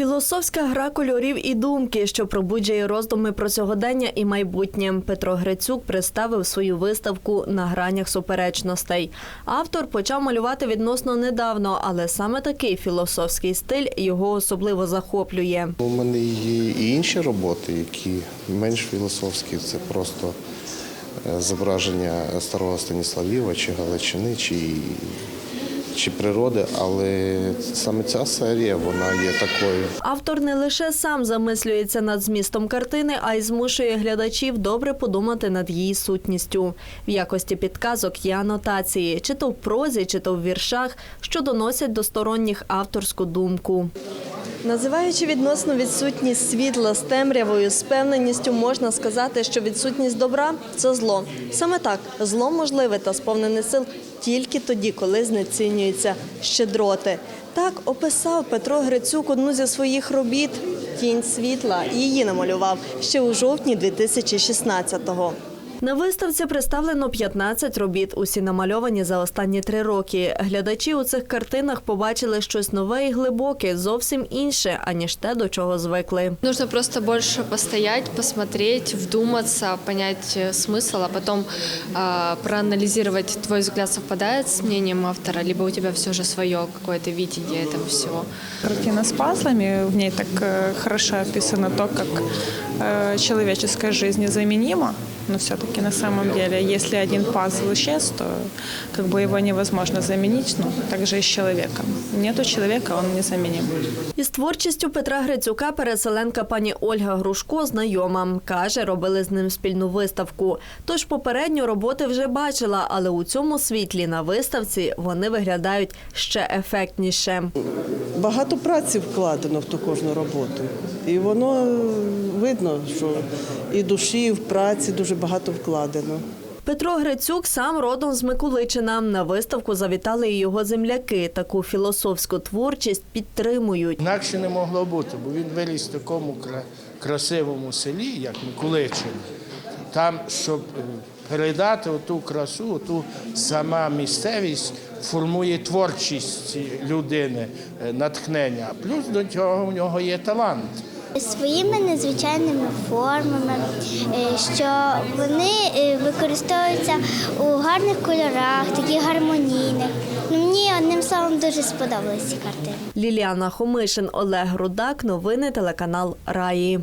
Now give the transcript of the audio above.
Філософська гра кольорів і думки, що пробуджує роздуми про сьогодення і майбутнє. Петро Грицюк представив свою виставку на гранях суперечностей. Автор почав малювати відносно недавно, але саме такий філософський стиль його особливо захоплює. У мене є і інші роботи, які менш філософські. Це просто е, зображення старого Станіславіва, чи Галичини, чи, чи природи. Але саме ця серія вона є такою. Автор не лише сам замислюється над змістом картини, а й змушує глядачів добре подумати над її сутністю. В якості підказок є анотації, чи то в прозі, чи то в віршах, що доносять до сторонніх авторську думку. Називаючи відносно відсутність світла з темрявою, з певненістю можна сказати, що відсутність добра це зло. Саме так зло можливе та сповнене сил тільки тоді, коли знецінюються щедроти. Так описав Петро Грицюк одну зі своїх робіт Тінь світла. Її намалював ще у жовтні 2016-го. На виставці представлено 15 робіт, усі намальовані за останні три роки. Глядачі у цих картинах побачили щось нове і глибоке, зовсім інше, аніж те, до чого звикли. Нужно просто больше постоять, посмотреть, вдуматься, понять э, смысл, а потом э, проанализировать, твой взгляд совпадает с мнением автора, либо у тебя все же свое какое-то видение этого всего. Картина с пазлами, в ней так э, хорошо описано то, как э, человеческая жизнь незаменима, но все-таки на самом деле, если один пазл исчез, то как бы его невозможно заменить, ну, так же и с человеком. Нету человека, он незаменим. Із творчістю Петра Грицюка переселенка пані Ольга Грушко знайома. Каже, робили з ним спільну виставку. Тож попередню роботи вже бачила, але у цьому світлі на виставці вони виглядають ще ефектніше. Багато праці вкладено в ту кожну роботу. І воно е, видно, що і душі, і в праці дуже багато вкладено. Петро Грицюк сам родом з Миколичина. На виставку завітали і його земляки. Таку філософську творчість підтримують. Інакше не могло бути, бо він виріс в такому кра- красивому селі, як Миколичин. Там, щоб е, передати оту красу, оту сама місцевість формує творчість людини, е, натхнення. Плюс до цього в нього є талант. Своїми незвичайними формами, е, що вони е, використовуються у гарних кольорах, таких гармонійних. Ну, мені одним словом дуже сподобалися ці картини. Ліліана Хомишин, Олег Рудак. Новини телеканал Раї.